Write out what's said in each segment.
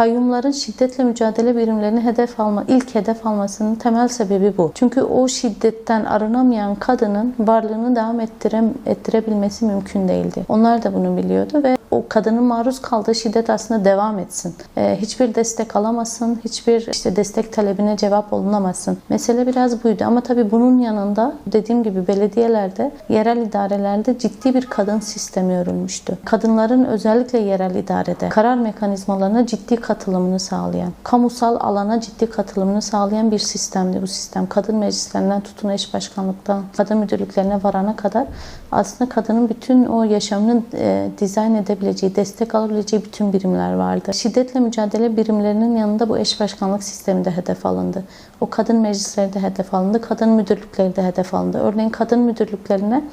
kayyumların şiddetle mücadele birimlerini hedef alma, ilk hedef almasının temel sebebi bu. Çünkü o şiddetten arınamayan kadının varlığını devam ettirem, ettirebilmesi mümkün değildi. Onlar da bunu biliyordu ve o kadının maruz kaldığı şiddet aslında devam etsin. Ee, hiçbir destek alamasın, hiçbir işte destek talebine cevap olunamasın. Mesele biraz buydu ama tabii bunun yanında dediğim gibi belediyelerde, yerel idarelerde ciddi bir kadın sistemi örülmüştü. Kadınların özellikle yerel idarede karar mekanizmalarına ciddi katılımını sağlayan, kamusal alana ciddi katılımını sağlayan bir sistemdi bu sistem. Kadın meclislerinden tutun eş başkanlıktan, kadın müdürlüklerine varana kadar aslında kadının bütün o yaşamını e, dizayn edebileceği, destek alabileceği bütün birimler vardı. Şiddetle mücadele birimlerinin yanında bu eş başkanlık sistemi de hedef alındı. O kadın meclisleri de hedef alındı, kadın müdürlükleri de hedef alındı. Örneğin kadın müdürlüklerine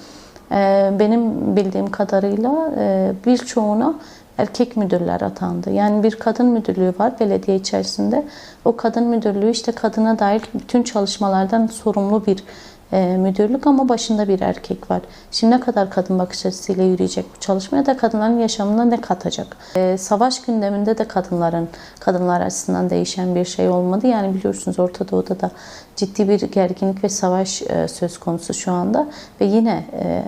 e, benim bildiğim kadarıyla e, birçoğuna erkek müdürler atandı. Yani bir kadın müdürlüğü var belediye içerisinde. O kadın müdürlüğü işte kadına dair bütün çalışmalardan sorumlu bir e, müdürlük ama başında bir erkek var. Şimdi ne kadar kadın bakış açısıyla yürüyecek bu çalışma ya da kadınların yaşamına ne katacak? E, savaş gündeminde de kadınların kadınlar açısından değişen bir şey olmadı. Yani biliyorsunuz Orta Doğu'da da ciddi bir gerginlik ve savaş e, söz konusu şu anda ve yine e,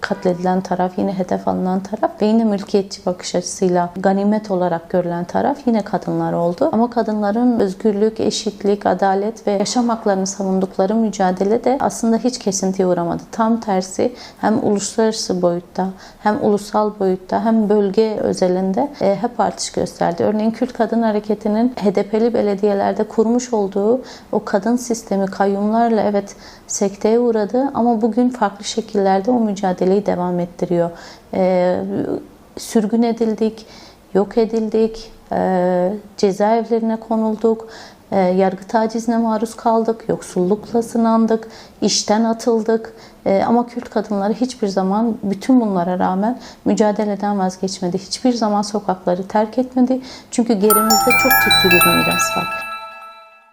katledilen taraf, yine hedef alınan taraf ve yine mülkiyetçi bakış açısıyla ganimet olarak görülen taraf yine kadınlar oldu. Ama kadınların özgürlük, eşitlik, adalet ve yaşam haklarını savundukları mücadele de aslında hiç kesintiye uğramadı. Tam tersi hem uluslararası boyutta hem ulusal boyutta hem bölge özelinde e, hep artış gösterdi. Örneğin Kürt Kadın Hareketi'nin HDP'li belediyelerde kurmuş olduğu o kadın sistemi kayyumlarla evet sekteye uğradı ama bugün farklı şekillerde o mücadeleyi devam ettiriyor. E, sürgün edildik, yok edildik, e, cezaevlerine konulduk, e, yargı tacizine maruz kaldık, yoksullukla sınandık, işten atıldık. Ama Kürt kadınları hiçbir zaman bütün bunlara rağmen mücadeleden vazgeçmedi. Hiçbir zaman sokakları terk etmedi. Çünkü gerimizde çok ciddi bir miras var.